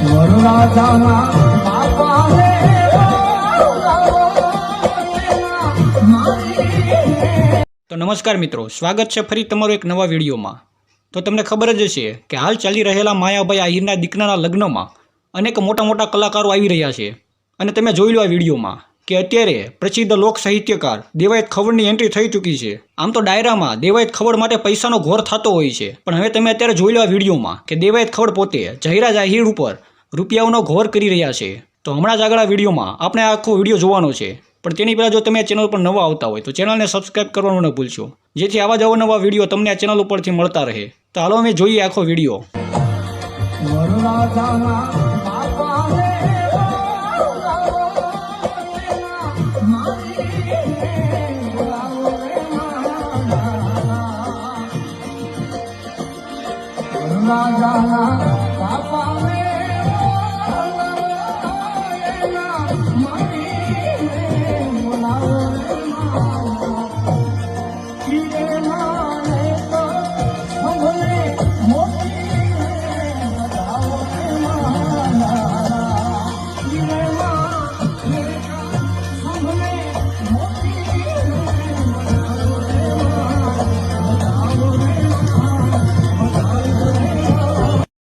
તો નમસ્કાર મિત્રો, સ્વાગત છે ફરી તમારો એક નવા વિડીયોમાં. તો તમને ખબર જ હશે કે હાલ ચાલી રહેલા માયાભાઈ આહિરના દીકરાના લગ્નમાં અનેક મોટા મોટા કલાકારો આવી રહ્યા છે. અને તમે જોઈ લો આ વિડીયોમાં કે અત્યારે પ્રસિદ્ધ લોક સાહિત્યકાર દેવાયત ખવડની એન્ટ્રી થઈ ચૂકી છે. આમ તો ડાયરામાં દેવાયત ખવડ માટે પૈસાનો ઘોર થતો હોય છે. પણ હવે તમે અત્યારે જોઈ લો આ વિડીયોમાં કે દેવાયત ખવડ પોતે જહીરા જાહેર ઉપર રૂપિયાઓનો ઘોર કરી રહ્યા છે. તો હમણાં જ આગળ વિડીયોમાં આપણે આખો વીડિયો જોવાનો છે. પણ તેની પહેલાં જો તમે ચેનલ પર નવા આવતા હોય તો ચેનલને સબસ્ક્રાઇબ કરવાનું ન ભૂલશો. જેથી આવા જ અવનવા વીડિયો તમને આ ચેનલ ઉપરથી મળતા રહે. તો હાલો અમે જોઈએ આખો વીડિયો. વરરાજાના બાપા રે વરરાજાના